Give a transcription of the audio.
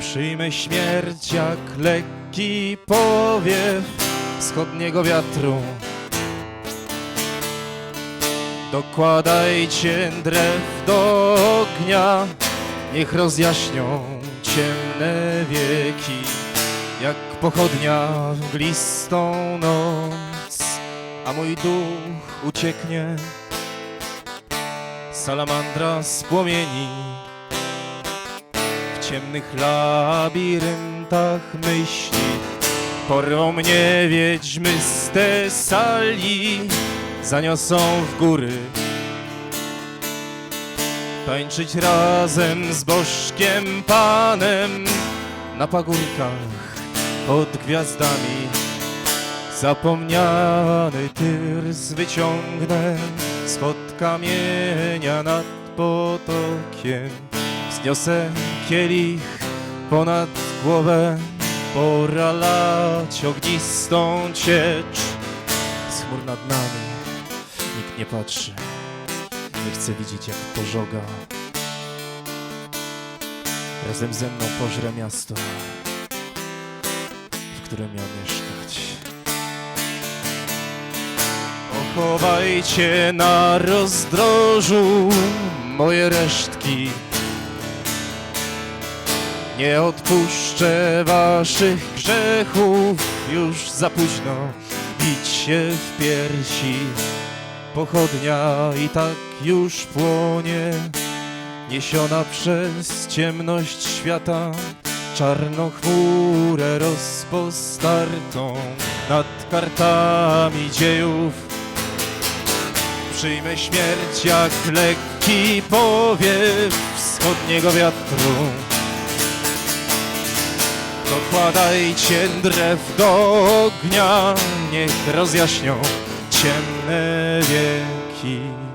Przyjmę śmierć jak lekki powiew wschodniego wiatru. Dokładajcie drew do ognia, niech rozjaśnią ciemne wieki, jak pochodnia w glistą noc, a mój duch ucieknie. Salamandra z płomieni w ciemnych labiryntach myśli. Porwą mnie wiedźmy z te sali zaniosą w góry. Tańczyć razem z bożkiem panem na pagórkach pod gwiazdami. Zapomniany tyrs wyciągnę spod kamienia nad potokiem wzniosę kielich ponad głowę. Pora lać ognistą ciecz. Z chmur nad nami. Nikt nie patrzy. Nie chce widzieć jak pożoga. Razem ze mną pożre miasto w którym miał mieszkać. Pochowajcie na rozdrożu moje resztki nie odpuszczę waszych grzechów, już za późno bić się w piersi. Pochodnia i tak już płonie, niesiona przez ciemność świata, czarną chmurę rozpostartą nad kartami dziejów. Przyjmę śmierć jak lekki powiew wschodniego wiatru. Dokładajcie drew do ognia, niech rozjaśnią ciemne wieki.